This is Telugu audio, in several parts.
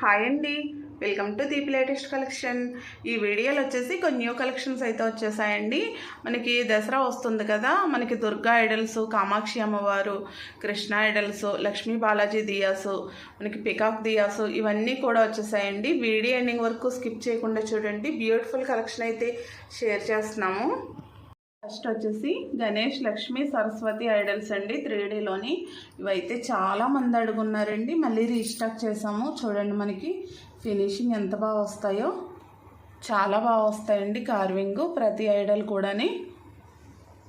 హాయ్ అండి. Welcome to Deep latest collection. ఈ వీడియోలో వచ్చేసి కొన్ని న్యూ కలెక్షన్స్ అయితే వచ్చేసాయండి. మనకి దసరా వస్తుంది కదా మనకి దుర్గా ఐడల్స్ కామాక్షి అమ్మవారు కృష్ణ ఐడల్స్ లక్ష్మీ బాలాజీ దియాస్ మనకి పికాక్ దియాసు ఇవన్నీ కూడా వచ్చేసాయండి. వీడియో ఎండింగ్ వరకు స్కిప్ చేయకుండా చూడండి. బ్యూటిఫుల్ కలెక్షన్ అయితే షేర్ చేస్తున్నాము. ఫస్ట్ వచ్చేసి గణేష్ లక్ష్మి సరస్వతి ఐడల్స్ అండి. త్రీ డీలోని ఇవైతే చాలా మంది అడుగున్నారండి. మళ్ళీ రీస్టాక్ చేసాము. చూడండి మనకి ఫినిషింగ్ ఎంత బాగా వస్తాయో. చాలా బాగా వస్తాయండి కార్వింగ్ ప్రతి ఐడల్ కూడాని.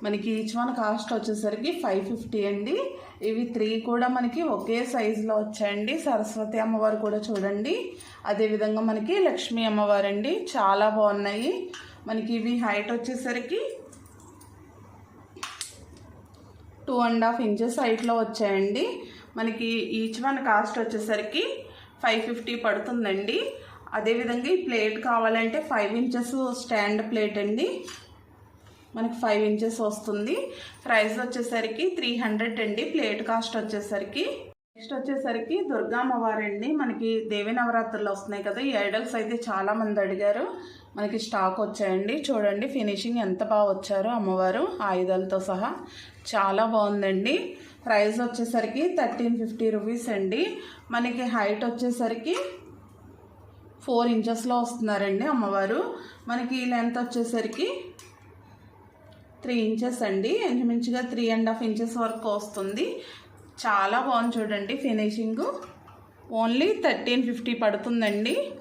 మనకి ఈచ్ వన్ కాస్ట్ వచ్చేసరికి ఫైవ్ ఫిఫ్టీ అండి. ఇవి త్రీ కూడా మనకి ఒకే సైజులో వచ్చాయండి. సరస్వతి అమ్మవారు కూడా చూడండి. అదేవిధంగా మనకి లక్ష్మీ అమ్మవారు అండి చాలా బాగున్నాయి. మనకి ఇవి హైట్ వచ్చేసరికి టూ అండ్ హాఫ్ ఇంచెస్ హైట్లో వచ్చాయండి. మనకి ఈచ్ వన్ కాస్ట్ వచ్చేసరికి ఫైవ్ ఫిఫ్టీ పడుతుందండి. అదేవిధంగా ఈ ప్లేట్ కావాలంటే ఫైవ్ ఇంచెస్ స్టాండ్ ప్లేట్ అండి. మనకి ఫైవ్ ఇంచెస్ వస్తుంది. ప్రైస్ వచ్చేసరికి త్రీ హండ్రెడ్ అండి. ప్లేట్ కాస్ట్ వచ్చేసరికి. నెక్స్ట్ వచ్చేసరికి దుర్గా మనకి దేవి నవరాత్రులు వస్తున్నాయి కదా. ఈ ఐడల్స్ అయితే చాలా మంది అడిగారు. మనకి స్టాక్ వచ్చాయండి. చూడండి ఫినిషింగ్ ఎంత బాగా వచ్చారో అమ్మవారు ఆయుధాలతో సహా. చాలా బాగుందండి. ప్రైస్ వచ్చేసరికి థర్టీన్ ఫిఫ్టీ రూపీస్ అండి. మనకి హైట్ వచ్చేసరికి ఫోర్ ఇంచెస్లో వస్తున్నారండి అమ్మవారు. మనకి లెంత్ వచ్చేసరికి త్రీ ఇంచెస్ అండి. ఇంచుమించుగా త్రీ అండ్ హాఫ్ ఇంచెస్ వరకు వస్తుంది. చాలా బాగుంది చూడండి ఫినిషింగ్. ఓన్లీ థర్టీన్ ఫిఫ్టీ పడుతుందండి.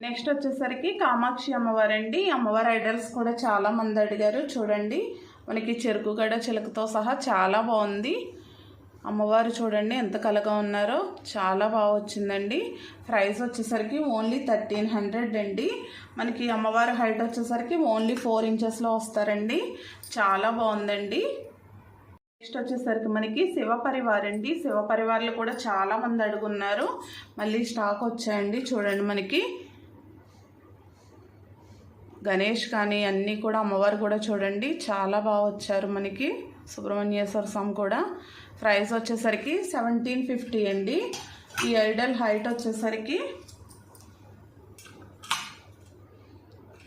నెక్స్ట్ వచ్చేసరికి కామాక్షి అమ్మవారండి అమ్మవారి ఐడల్స్ కూడా చాలా మంది అడిగారు. చూడండి మనకి చెరుకు గడ చిలకతో సహా చాలా బాగుంది. అమ్మవారు చూడండి ఎంత కలగా ఉన్నారో. చాలా బాగా వచ్చిందండి. ప్రైస్ వచ్చేసరికి ఓన్లీ థర్టీన్ హండ్రెడ్ అండి. మనకి అమ్మవారి హైట్ వచ్చేసరికి ఓన్లీ ఫోర్ ఇంచెస్లో వస్తారండి. చాలా బాగుందండి. నెక్స్ట్ వచ్చేసరికి మనకి శివపరివార్ అండి. శివ పరివార్లు కూడా చాలా మంది అడుగున్నారు. మళ్ళీ స్టాక్ వచ్చాయండి. చూడండి మనకి. గణేష్ కానీ అన్నీ కూడా అమ్మవారు కూడా చూడండి. చాలా బాగా వచ్చారు మనకి. సుబ్రహ్మణ్యేశ్వర స్వామి కూడా. ప్రైస్ వచ్చేసరికి సెవెంటీన్ ఫిఫ్టీ అండి. ఈ ఐడల్ హైట్ వచ్చేసరికి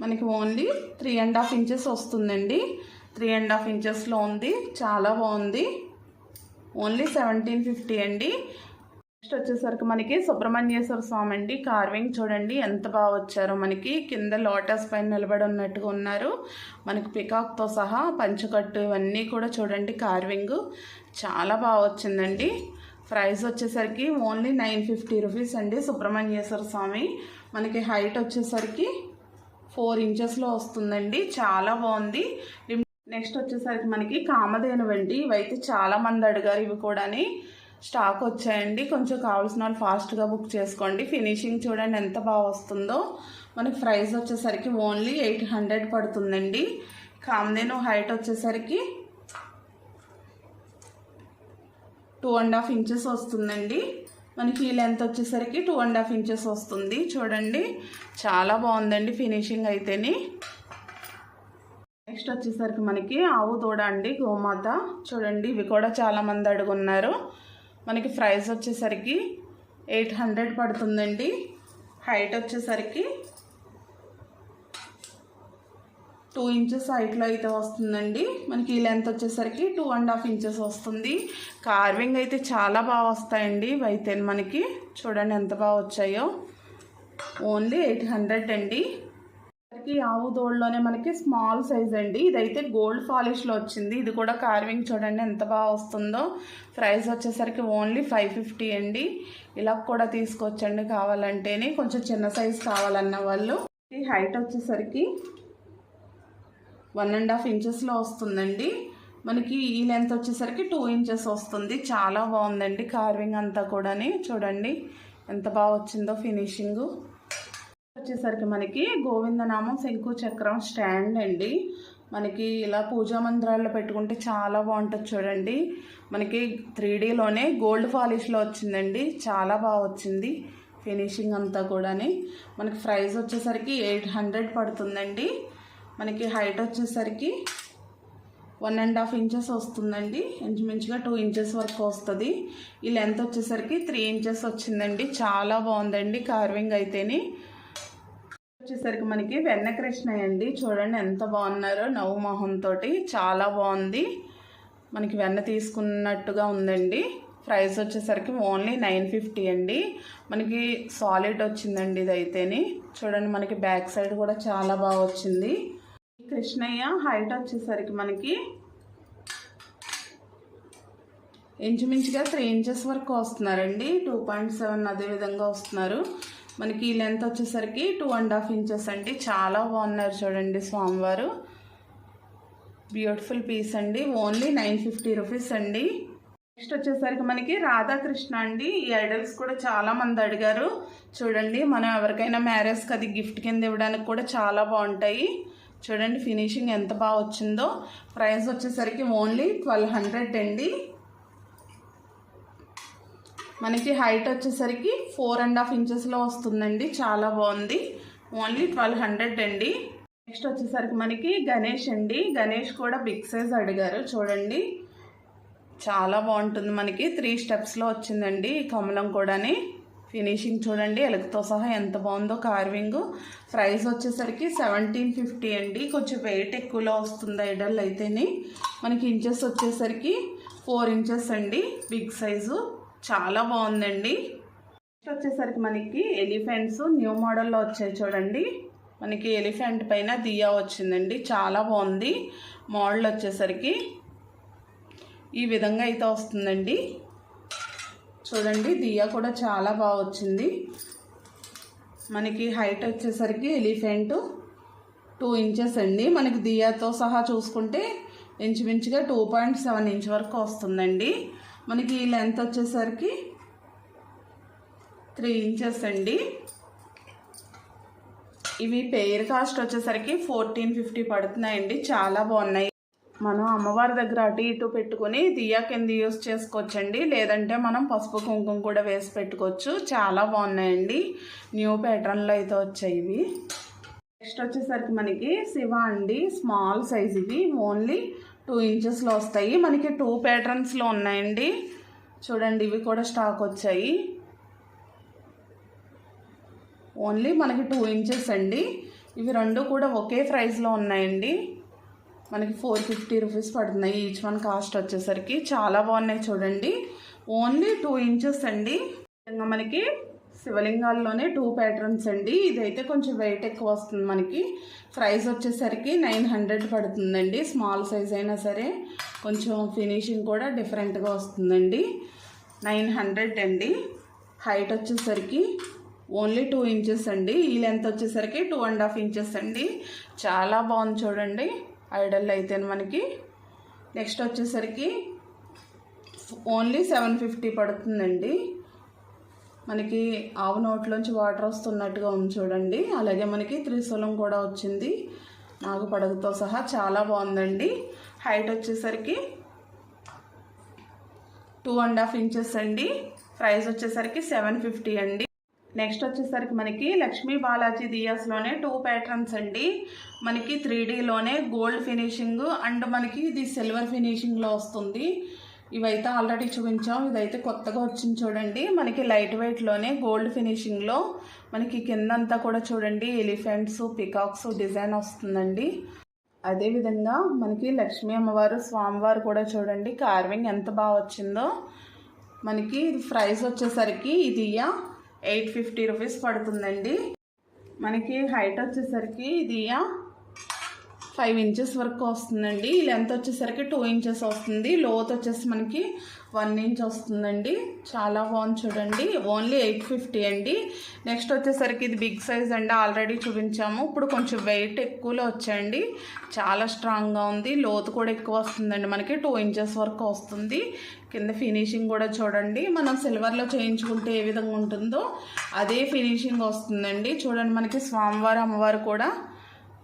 మనకి only three and half inches వస్తుందండి. త్రీ అండ్ హాఫ్ ఇంచెస్లో ఉంది. చాలా బాగుంది. ఓన్లీ సెవెంటీన్ ఫిఫ్టీ అండి. నెక్స్ట్ వచ్చేసరికి మనకి సుబ్రహ్మణ్యేశ్వర స్వామి అండి. కార్వింగ్ చూడండి ఎంత బాగా వచ్చారో మనకి. కింద లోటస్ పైన నిలబడి ఉన్నట్టుగా ఉన్నారు. మనకి పికాక్తో సహా పంచకట్టు ఇవన్నీ కూడా చూడండి కార్వింగ్ చాలా బాగా వచ్చిందండి. ప్రైస్ వచ్చేసరికి ఓన్లీ నైన్ ఫిఫ్టీ రూపీస్ అండి సుబ్రహ్మణ్యేశ్వర స్వామి. మనకి హైట్ వచ్చేసరికి ఫోర్ ఇంచెస్లో వస్తుందండి. చాలా బాగుంది. నెక్స్ట్ వచ్చేసరికి మనకి కామధేను అండి. ఇవైతే చాలా మంది అడిగారు ఇవి కూడాని. స్టాక్ వచ్చాయండి. కొంచెం కావాల్సిన వాళ్ళు ఫాస్ట్గా బుక్ చేసుకోండి. ఫినిషింగ్ చూడండి ఎంత బాగా వస్తుందో. మనకి ప్రైస్ వచ్చేసరికి ఓన్లీ ఎయిట్ హండ్రెడ్ పడుతుందండి. కామ్దేను హైట్ వచ్చేసరికి టూ అండ్ హాఫ్ ఇంచెస్ వస్తుందండి. మనకి ఈ లెంత్ వచ్చేసరికి టూ అండ్ హాఫ్ ఇంచెస్ వస్తుంది. చూడండి. చాలా బాగుందండి ఫినిషింగ్ అయితేని. నెక్స్ట్ వచ్చేసరికి మనకి ఆవు దూడ అండి గోమాత. చూడండి ఇవి కూడా చాలామంది అడుగున్నారు. మనకి ప్రైస్ వచ్చేసరికి ఎయిట్ హండ్రెడ్ పడుతుందండి. హైట్ వచ్చేసరికి టూ ఇంచెస్ హైట్లో అయితే వస్తుందండి. మనకి ఈ లెంత్ వచ్చేసరికి టూ అండ్ హాఫ్ ఇంచెస్ వస్తుంది. కార్వింగ్ అయితే చాలా బాగా వస్తాయండి. వైతేన్ మనకి చూడండి ఎంత బాగా వచ్చాయో. ఓన్లీ ఎయిట్ హండ్రెడ్ అండి. మనకి ఆవు దోళ్ళలోనే మనకి స్మాల్ సైజ్ అండి. ఇదైతే గోల్డ్ పాలిష్లో వచ్చింది. ఇది కూడా కార్వింగ్ చూడండి ఎంత బాగా వస్తుందో. ప్రైస్ వచ్చేసరికి ఓన్లీ ఫైవ్ ఫిఫ్టీ అండి. ఇలా కూడా తీసుకొచ్చండి కావాలంటేనే. కొంచెం చిన్న సైజ్ కావాలన్న వాళ్ళు. ఈ హైట్ వచ్చేసరికి వన్ అండ్ హాఫ్ ఇంచెస్లో వస్తుందండి. మనకి ఈ లెంత్ వచ్చేసరికి టూ ఇంచెస్ వస్తుంది. చాలా బాగుందండి కార్వింగ్ అంతా కూడాని. చూడండి ఎంత బాగా వచ్చిందో ఫినిషింగు వచ్చేసరికి మనకి గోవిందనామం శంకు చక్రం స్టాండ్ అండి. మనకి ఇలా పూజా మందిరాల్లో పెట్టుకుంటే చాలా బాగుంటుంది చూడండి. మనకి త్రీ డీలోనే గోల్డ్ పాలిష్లో వచ్చిందండి. చాలా బాగా వచ్చింది ఫినిషింగ్ అంతా కూడాని. మనకి ప్రైస్ వచ్చేసరికి ఎయిట్ హండ్రెడ్ పడుతుందండి. మనకి హైట్ వచ్చేసరికి వన్ అండ్ హాఫ్ ఇంచెస్ వస్తుందండి. ఇంచుమించుగా టూ ఇంచెస్ వరకు వస్తుంది. ఈ లెంత్ వచ్చేసరికి త్రీ ఇంచెస్ వచ్చిందండి. చాలా బాగుందండి కార్వింగ్ అయితేనే. వచ్చేసరికి మనకి వెన్న కృష్ణయ్య అండి చూడండి ఎంత బాగున్నారో నవ్వు మొహంతో చాలా బాగుంది. మనకి వెన్న తీసుకున్నట్టుగా ఉందండి. ప్రైస్ వచ్చేసరికి ఓన్లీ నైన్ ఫిఫ్టీ అండి. మనకి సాలిడ్ వచ్చిందండి ఇది అయితేని చూడండి మనకి బ్యాక్ సైడ్ కూడా చాలా బాగా వచ్చింది. కృష్ణయ్య హైట్ వచ్చేసరికి మనకి ఇంచుమించుగా త్రీ ఇంచెస్ వరకు వస్తున్నారండి. టూ పాయింట్ సెవెన్ అదే విధంగా వస్తున్నారు. మనకి ఈ లెంత్ వచ్చేసరికి టూ అండ్ హాఫ్ ఇంచెస్ అండి. చాలా బాగున్నారు చూడండి స్వామివారు. బ్యూటిఫుల్ పీస్ అండి. ఓన్లీ నైన్ ఫిఫ్టీ రూపీస్ అండి. నెక్స్ట్ వచ్చేసరికి మనకి రాధాకృష్ణ అండి. ఈ ఐడల్స్ కూడా చాలా మంది అడిగారు. చూడండి మనం ఎవరికైనా మ్యారేజ్కి అది గిఫ్ట్ కింద ఇవ్వడానికి కూడా చాలా బాగుంటాయి. చూడండి ఫినిషింగ్ ఎంత బాగా వచ్చిందో. ప్రైస్ వచ్చేసరికి ఓన్లీ ట్వెల్వ్ హండ్రెడ్ అండి. మనకి హైట్ వచ్చేసరికి ఫోర్ అండ్ హాఫ్ ఇంచెస్లో వస్తుందండి. చాలా బాగుంది. ఓన్లీ ట్వెల్వ్ హండ్రెడ్ అండి. నెక్స్ట్ వచ్చేసరికి మనకి గణేష్ అండి. గణేష్ కూడా బిగ్ సైజ్ అడిగారు. చూడండి. చాలా బాగుంటుంది మనకి. త్రీ స్టెప్స్లో వచ్చిందండి ఈ కమలం కూడాని. ఫినిషింగ్ చూడండి. ఎలుకతో సహా ఎంత బాగుందో కార్వింగ్. ప్రైస్ వచ్చేసరికి సెవెంటీన్ ఫిఫ్టీ అండి. కొంచెం వెయిట్ ఎక్కువలో వస్తుంది ఐడల్ అయితేనే. మనకి ఇంచెస్ వచ్చేసరికి ఫోర్ ఇంచెస్ అండి. Big size. చాలా బాగుందండి. నెక్స్ట్ వచ్చేసరికి మనకి ఎలిఫెంట్స్ న్యూ మోడల్లో వచ్చాయి చూడండి. మనకి ఎలిఫెంట్ పైన దియా వచ్చిందండి. చాలా బాగుంది మోడల్ వచ్చేసరికి. ఈ విధంగా అయితే వస్తుందండి. చూడండి దియా కూడా చాలా బాగా వచ్చింది. మనకి హైట్ వచ్చేసరికి ఎలిఫెంట్ టూ ఇంచెస్ అండి. మనకి దియాతో సహా చూసుకుంటే ఇంచుమించుగా టూ పాయింట్ సెవెన్ ఇంచ్ వరకు వస్తుందండి. మనకి ఈ లెంత్ వచ్చేసరికి త్రీ ఇంచెస్ అండి. ఇవి పెయిర్ కాస్ట్ వచ్చేసరికి ఫోర్టీన్ ఫిఫ్టీ పడుతున్నాయండి. చాలా బాగున్నాయి. మనం అమ్మవారి దగ్గర అటు ఇటు పెట్టుకొని దియా కింద యూస్ చేసుకోవచ్చండి. లేదంటే మనం పసుపు కుంకుమ కూడా వేసి పెట్టుకోవచ్చు. చాలా బాగున్నాయండి. న్యూ ప్యాటర్న్లో అయితే వచ్చాయి ఇవి. నెక్స్ట్ వచ్చేసరికి మనకి శివ అండి. స్మాల్ సైజ్ ఇవి. ఓన్లీ టూ ఇంచెస్లో వస్తాయి. మనకి టూ ప్యాటర్న్స్లో ఉన్నాయండి. చూడండి ఇవి కూడా స్టాక్ వచ్చాయి. ఓన్లీ మనకి టూ ఇంచెస్ అండి. ఇవి రెండు కూడా ఒకే ప్రైస్లో ఉన్నాయండి. మనకి ఫోర్ ఫిఫ్టీ రూపీస్ పడుతున్నాయి. ఈచ్ వన్ కాస్ట్ వచ్చేసరికి చాలా బాగున్నాయి చూడండి. ఓన్లీ టూ ఇంచెస్ అండి. ఇంకా మనకి శివలింగాల్లోనే టూ ప్యాటర్న్స్ అండి. ఇదైతే కొంచెం వెయిట్ ఎక్కువ వస్తుంది మనకి. ప్రైస్ వచ్చేసరికి నైన్ హండ్రెడ్ పడుతుందండి. స్మాల్ సైజ్ అయినా సరే కొంచెం ఫినిషింగ్ కూడా డిఫరెంట్గా వస్తుందండి. నైన్ హండ్రెడ్ అండి. హైట్ వచ్చేసరికి ఓన్లీ టూ ఇంచెస్ అండి. ఈ లెంత్ వచ్చేసరికి టూ అండ్ హాఫ్ ఇంచెస్ అండి. చాలా బాగుంది చూడండి. ఐడల్ అయితే మనకి. నెక్స్ట్ వచ్చేసరికి ఓన్లీ సెవెన్ ఫిఫ్టీ పడుతుందండి. మనకి ఆవు నోట్లోంచి వాటర్ వస్తున్నట్టుగా ఉంది చూడండి. అలాగే మనకి త్రిశూలం కూడా వచ్చింది. నాగు పడగతో సహా చాలా బాగుందండి. హైట్ వచ్చేసరికి టూ అండ్ హాఫ్ ఇంచెస్ అండి. ప్రైస్ వచ్చేసరికి సెవెన్ ఫిఫ్టీ అండి. నెక్స్ట్ వచ్చేసరికి మనకి లక్ష్మీ బాలాజీ దియాస్లోనే టూ ప్యాటర్న్స్ అండి. మనకి త్రీ డీలోనే గోల్డ్ ఫినిషింగ్ అండ్ మనకి ఇది సిల్వర్ ఫినిషింగ్లో వస్తుంది. ఇవైతే ఆల్రెడీ చూపించాం. ఇదైతే కొత్తగా వచ్చింది చూడండి. మనకి లైట్ వెయిట్లోనే గోల్డ్ ఫినిషింగ్లో మనకి కిందంతా కూడా చూడండి ఎలిఫెంట్స్ పికాక్స్ డిజైన్ వస్తుందండి. అదేవిధంగా మనకి లక్ష్మీ అమ్మవారు స్వామివారు కూడా చూడండి కార్వింగ్ ఎంత బాగా వచ్చిందో. మనకి ప్రైస్ వచ్చేసరికి ఇది ఎయిట్ ఫిఫ్టీ రూపీస్ పడుతుందండి. మనకి హైట్ వచ్చేసరికి ఇది ఫైవ్ ఇంచెస్ వరకు వస్తుందండి. లెంత్ వచ్చేసరికి టూ ఇంచెస్ వస్తుంది. లోత్ వచ్చేసి మనకి వన్ ఇంచ్ వస్తుందండి. చాలా బాగుంది చూడండి. ఓన్లీ ఎయిట్ ఫిఫ్టీ అండి. నెక్స్ట్ వచ్చేసరికి ఇది బిగ్ సైజ్ అండి. ఆల్రెడీ చూపించాము. ఇప్పుడు కొంచెం వెయిట్ ఎక్కువలో వచ్చాయండి. చాలా స్ట్రాంగ్గా ఉంది. లోతు కూడా ఎక్కువ వస్తుందండి మనకి. టూ ఇంచెస్ వరకు వస్తుంది. కింద ఫినిషింగ్ కూడా చూడండి. మనం సిల్వర్లో చేయించుకుంటే ఏ విధంగా ఉంటుందో అదే ఫినిషింగ్ వస్తుందండి. చూడండి మనకి స్వామివారు అమ్మవారు కూడా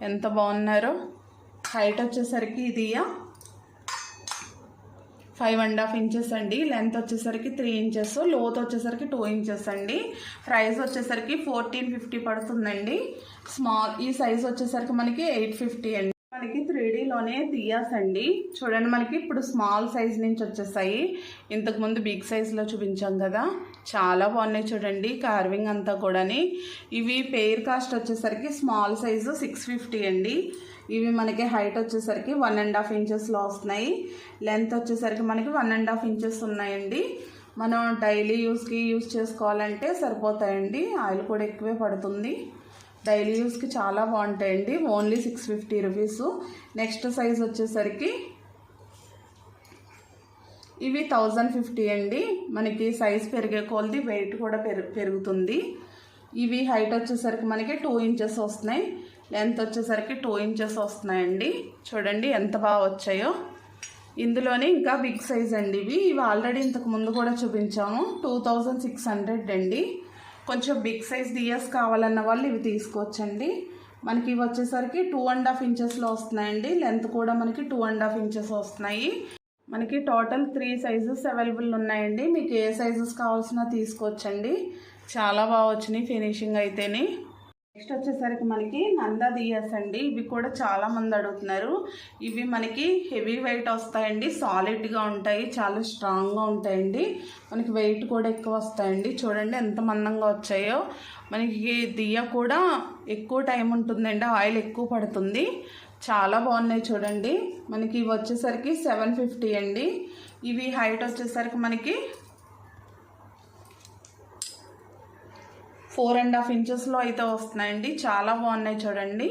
ఎంత బాగున్నారో. హైట్ వచ్చేసరికి ఇది ఫైవ్ అండ్ హాఫ్ ఇంచెస్ అండి. లెంత్ వచ్చేసరికి త్రీ ఇంచెస్ లోత్ వచ్చేసరికి టూ ఇంచెస్ అండి. ప్రైస్ వచ్చేసరికి ఫోర్టీన్ ఫిఫ్టీ పడుతుందండి. స్మాల్ ఈ సైజ్ వచ్చేసరికి మనకి ఎయిట్ ఫిఫ్టీ అండి. మనకి త్రీ లోనే దియాస్ అండి. చూడండి మనకి ఇప్పుడు స్మాల్ సైజ్ నుంచి వచ్చేసాయి. ఇంతకుముందు బిగ్ సైజ్లో చూపించాం కదా. చాలా బాగున్నాయి చూడండి కార్వింగ్ అంతా కూడాని. ఇవి పెయిర్ కాస్ట్ వచ్చేసరికి స్మాల్ సైజు సిక్స్ ఫిఫ్టీ అండి. ఇవి మనకి హైట్ వచ్చేసరికి వన్ అండ్ హాఫ్ ఇంచెస్లో వస్తున్నాయి. లెంత్ వచ్చేసరికి మనకి వన్ అండ్ హాఫ్ ఇంచెస్ ఉన్నాయండి. మనం డైలీ యూస్కి యూస్ చేసుకోవాలంటే సరిపోతాయండి. ఆయిల్ కూడా ఎక్కువే పడుతుంది. డైలీ యూస్కి చాలా బాగుంటాయండి. Only six fifty rupees next size వచ్చేసరికి ఇవి థౌజండ్ ఫిఫ్టీ అండి. మనకి సైజ్ పెరిగే కొలది వెయిట్ కూడా పెరుగుతుంది. ఇవి హైట్ వచ్చేసరికి మనకి టూ ఇంచెస్ వస్తున్నాయి. లెంత్ వచ్చేసరికి టూ ఇంచెస్ వస్తున్నాయండి. చూడండి ఎంత బాగా వచ్చాయో. ఇందులోనే ఇంకా బిగ్ సైజ్ అండి ఇవి. ఇవి ఆల్రెడీ ఇంతకు ముందు కూడా చూపించాము. టూ థౌజండ్ సిక్స్ హండ్రెడ్ అండి. కొంచెం బిగ్ సైజ్ డిఎస్ కావాలన్న వాళ్ళు ఇవి తీసుకోవచ్చండి. మనకి ఇవి వచ్చేసరికి టూ అండ్ హాఫ్ ఇంచెస్లో వస్తున్నాయండి. లెంత్ కూడా మనకి టూ అండ్ హాఫ్ ఇంచెస్ వస్తున్నాయి. మనకి టోటల్ త్రీ సైజెస్ అవైలబుల్ ఉన్నాయండి. మీకు ఏ సైజెస్ కావాల్సిన తీసుకోవచ్చండి. చాలా బాగా వచ్చినాయి ఫినిషింగ్ అయితేనే. నెక్స్ట్ వచ్చేసరికి మనకి నందా దియాస్ అండి. ఇవి కూడా చాలా మంది అడుగుతున్నారు. ఇవి మనకి హెవీ వెయిట్ వస్తాయండి. సాలిడ్గా ఉంటాయి. చాలా స్ట్రాంగ్గా ఉంటాయండి. మనకి వెయిట్ కూడా ఎక్కువ వస్తాయండి. చూడండి ఎంత మందంగా వచ్చాయో. మనకి దియ కూడా ఎక్కువ టైం ఉంటుందండి. ఆయిల్ ఎక్కువ పడుతుంది. చాలా బాగున్నాయి చూడండి. మనకి ఇవి వచ్చేసరికి సెవెన్ ఫిఫ్టీ అండి. ఇవి హైట్ వచ్చేసరికి మనకి ఫోర్ అండ్ హాఫ్ ఇంచెస్లో అయితే వస్తున్నాయండి. చాలా బాగున్నాయి చూడండి.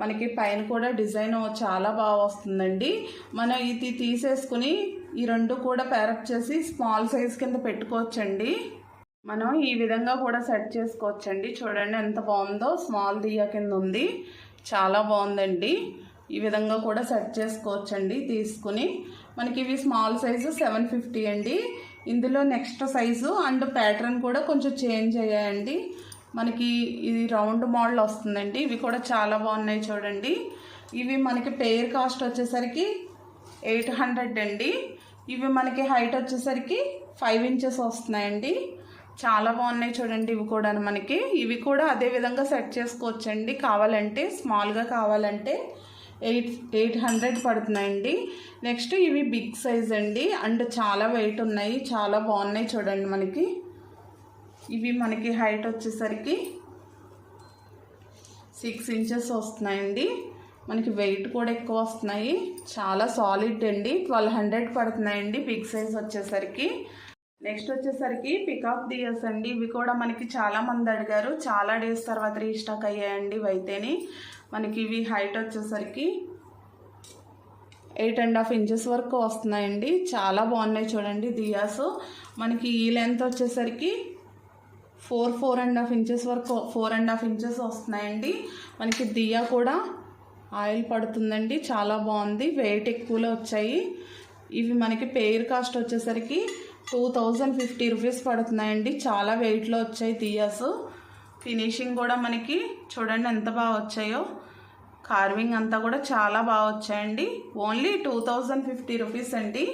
మనకి పైన కూడా డిజైన్ చాలా బాగా వస్తుందండి. మనం ఇది తీసేసుకుని ఈ రెండు కూడా పేరప్ చేసి స్మాల్ సైజ్ కింద పెట్టుకోవచ్చండి. మనం ఈ విధంగా కూడా సెట్ చేసుకోవచ్చండి. చూడండి ఎంత బాగుందో. స్మాల్ దియ్య కింద ఉంది. చాలా బాగుందండి. ఈ విధంగా కూడా సెట్ చేసుకోవచ్చండి. తీసుకుని మనకి ఇవి స్మాల్ సైజు సెవెన్ ఫిఫ్టీ అండి. ఇందులో నెక్స్ట్ సైజు అండ్ ప్యాటర్న్ కూడా కొంచెం చేంజ్ అయ్యాయండి. మనకి ఇది రౌండ్ మోడల్ వస్తుందండి. ఇవి కూడా చాలా బాగున్నాయి చూడండి. ఇవి మనకి పేర్ కాస్ట్ వచ్చేసరికి ఎయిట్ హండ్రెడ్ అండి. ఇవి మనకి హైట్ వచ్చేసరికి ఫైవ్ ఇంచెస్ వస్తున్నాయండి. చాలా బాగున్నాయి చూడండి ఇవి కూడా మనకి. ఇవి కూడా అదే విధంగా సెట్ చేసుకోవచ్చండి. కావాలంటే స్మాల్గా కావాలంటే ఎయిట్ ఎయిట్ హండ్రెడ్ పడుతున్నాయండి. నెక్స్ట్ ఇవి బిగ్ సైజ్ అండి. అండ్ చాలా వెయిట్ ఉన్నాయి. చాలా బాగున్నాయి చూడండి మనకి. ఇవి మనకి హైట్ వచ్చేసరికి సిక్స్ ఇంచెస్ వస్తున్నాయండి. మనకి వెయిట్ కూడా ఎక్కువ వస్తున్నాయి. చాలా సాలిడ్ అండి. ట్వెల్వ్ హండ్రెడ్ పడుతున్నాయండి బిగ్ సైజ్ వచ్చేసరికి. నెక్స్ట్ వచ్చేసరికి పికాక్ డియర్స్ అండి. ఇవి కూడా మనకి చాలా మంది అడిగారు. చాలా డేస్ తర్వాత రీస్టాక్ అయ్యాయండి ఇవైతేని. మనకి ఇవి హైట్ వచ్చేసరికి ఎయిట్ అండ్ హాఫ్ ఇంచెస్ వరకు వస్తున్నాయండి. చాలా బాగున్నాయి చూడండి దియాస్. మనకి ఈ లెంత్ వచ్చేసరికి four four and half inches వరకు ఫోర్ అండ్ హాఫ్ ఇంచెస్ వస్తున్నాయండి. మనకి దియా కూడా ఆయిల్ పడుతుందండి. చాలా బాగుంది. వెయిట్ ఎక్కువలో వచ్చాయి. ఇవి మనకి పెయిర్ కాస్ట్ వచ్చేసరికి టూ థౌజండ్ ఫిఫ్టీ రూపీస్ పడుతున్నాయండి. చాలా వెయిట్లో వచ్చాయి దియాస్. ఫినిషింగ్ కూడా మనకి చూడండి ఎంత బాగా వచ్చాయో. కార్వింగ్ అంతా కూడా చాలా బాగా వచ్చాయండి. Only two thousand fifty rupees అండి.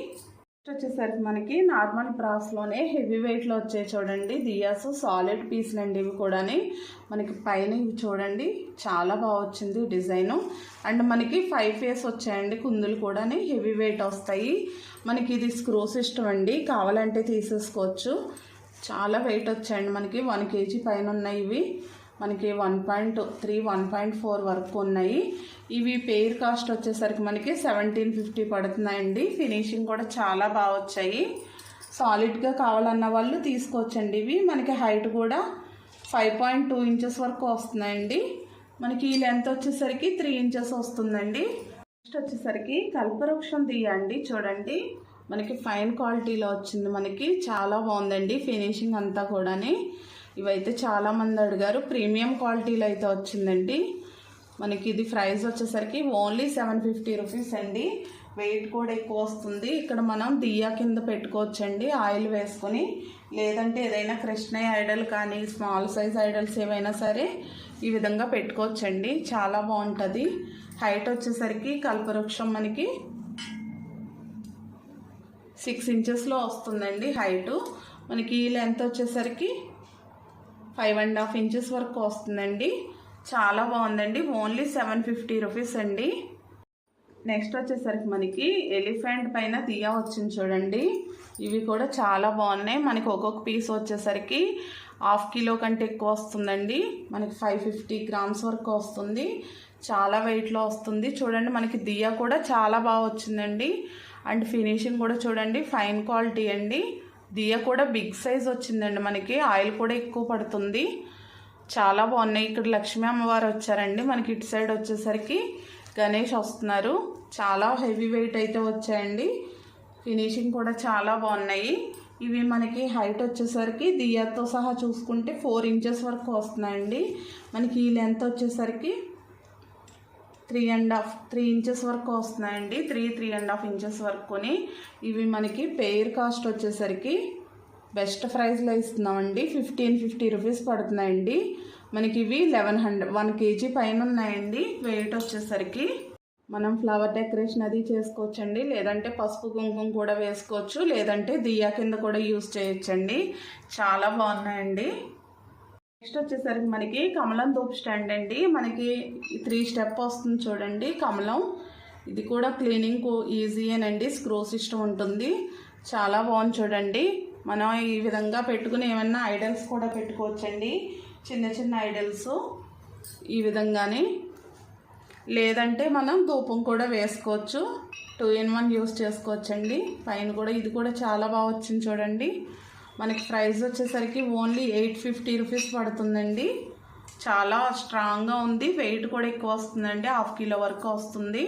వచ్చేసరికి మనకి నార్మల్ బ్రాస్లోనే హెవీ వెయిట్లో వచ్చాయి చూడండి. దియాస్ సాలిడ్ పీస్లు అండి ఇవి కూడాని. మనకి పైన ఇవి చూడండి. చాలా బాగా వచ్చింది డిజైను. అండ్ మనకి ఫైవ్ ఫేస్ వచ్చాయండి కుందులు కూడాని. హెవీ వెయిట్ వస్తాయి. మనకి ఇది స్క్రూ సిస్టమ్ అండి. కావాలంటే తీసేసుకోవచ్చు. చాలా వెయిట్ వచ్చాయండి మనకి. వన్ కేజీ పైన ఉన్నాయి ఇవి. మనకి one point three one point four వరకు ఉన్నాయి. ఇవి పెయిర్ కాస్ట్ వచ్చేసరికి మనకి సెవెంటీన్ ఫిఫ్టీ పడుతున్నాయండి. ఫినిషింగ్ కూడా చాలా బాగా వచ్చాయి. సాలిడ్గా కావాలన్న వాళ్ళు తీసుకోవచ్చండి ఇవి. మనకి హైట్ కూడా ఫైవ్ పాయింట్ టూ ఇంచెస్ వరకు వస్తున్నాయండి. మనకి ఈ లెంత్ వచ్చేసరికి త్రీ ఇంచెస్ వస్తుందండి. నెక్స్ట్ వచ్చేసరికి కల్పవృక్షం తీయండి చూడండి. మనకి ఫైన్ క్వాలిటీలో వచ్చింది. మనకి చాలా బాగుందండి ఫినిషింగ్ అంతా కూడాని. ఇవైతే చాలామంది అడిగారు. ప్రీమియం క్వాలిటీలో అయితే వచ్చిందండి. మనకి ఇది ప్రైస్ వచ్చేసరికి ఓన్లీ సెవెన్ ఫిఫ్టీ రూపీస్ అండి. వెయిట్ కూడా ఎక్కువ వస్తుంది. ఇక్కడ మనం దియ్యా కింద పెట్టుకోవచ్చండి. ఆయిల్ వేసుకొని లేదంటే ఏదైనా కృష్ణ ఐడల్ కానీ స్మాల్ సైజ్ ఐడల్స్ ఏవైనా సరే ఈ విధంగా పెట్టుకోవచ్చండి. చాలా బాగుంటుంది. హైట్ వచ్చేసరికి కల్పవృక్షం మనకి సిక్స్ ఇంచెస్లో వస్తుందండి హైటు. మనకి లెంత్ వచ్చేసరికి ఫైవ్ అండ్ హాఫ్ ఇంచెస్ వరకు వస్తుందండి. చాలా బాగుందండి. ఓన్లీ సెవెన్ ఫిఫ్టీ రూపీస్ అండి. నెక్స్ట్ వచ్చేసరికి మనకి ఎలిఫెంట్ పైన తీయ వచ్చింది చూడండి. ఇవి కూడా చాలా బాగున్నాయి. మనకి ఒక్కొక్క పీస్ వచ్చేసరికి హాఫ్ కిలో కంటే ఎక్కువ వస్తుందండి. మనకి ఫైవ్ ఫిఫ్టీ గ్రామ్స్ వరకు వస్తుంది. చాలా వెయిట్లో వస్తుంది. చూడండి మనకి దియా కూడా చాలా బాగా వచ్చిందండి. అండ్ ఫినిషింగ్ కూడా చూడండి ఫైన్ క్వాలిటీ అండి. దియ కూడా బిగ్ సైజ్ వచ్చిందండి మనకి. ఆయిల్ కూడా ఎక్కువ పడుతుంది. చాలా బాగున్నాయి. ఇక్కడ లక్ష్మీ అమ్మవారు వచ్చారండి మనకి ఇటు సైడ్ వచ్చేసరికి. గణేష్ వస్తున్నారు. చాలా హెవీ వెయిట్ అయితే వచ్చాయండి. ఫినిషింగ్ కూడా చాలా బాగున్నాయి. ఇవి మనకి హైట్ వచ్చేసరికి దియాతో సహా చూసుకుంటే ఫోర్ ఇంచెస్ వరకు వస్తున్నాయండి. మనకి ఈ లెంత్ వచ్చేసరికి three and half three inches వరకు వస్తున్నాయండి. Three three and half inches వరకుని ఇవి మనకి పెయిర్ కాస్ట్ వచ్చేసరికి బెస్ట్ ప్రైస్లో ఇస్తున్నామండి. ఫిఫ్టీన్ ఫిఫ్టీ రూపీస్ పడుతున్నాయండి. మనకి ఇవి లెవెన్ హండ్రెడ్ వన్ కేజీ పైన ఉన్నాయండి. వెయిట్ వచ్చేసరికి మనం ఫ్లవర్ డెకరేషన్ అది చేసుకోవచ్చండి. లేదంటే పసుపు కుంకుమ కూడా వేసుకోవచ్చు. లేదంటే దియా కింద కూడా యూస్ చేయొచ్చండి. చాలా బాగున్నాయండి. నెక్స్ట్ వచ్చేసరికి మనకి కమలం ధూప్ స్టాండ్ అండి. మనకి త్రీ స్టెప్ వస్తుంది చూడండి కమలం. ఇది కూడా క్లీనింగ్ ఈజీయేనండి స్క్రూ సిస్టమ్ ఉంటుంది. చాలా బాగుంది చూడండి. మనం ఈ విధంగా పెట్టుకుని ఏమన్నా ఐడల్స్ కూడా పెట్టుకోవచ్చండి. చిన్న చిన్న ఐడల్స్ ఈ విధంగానే. లేదంటే మనం ధూపం కూడా వేసుకోవచ్చు. టూ ఇన్ వన్ యూస్ చేసుకోవచ్చండి. పైన కూడా ఇది కూడా చాలా బాగా వచ్చింది చూడండి. మనకి ప్రైస్ వచ్చేసరికి ఓన్లీ ఎయిట్ ఫిఫ్టీ రూపీస్ పడుతుందండి. చాలా స్ట్రాంగ్గా ఉంది. వెయిట్ కూడా ఎక్కువ వస్తుందండి. హాఫ్ కిలో వరకు వస్తుంది.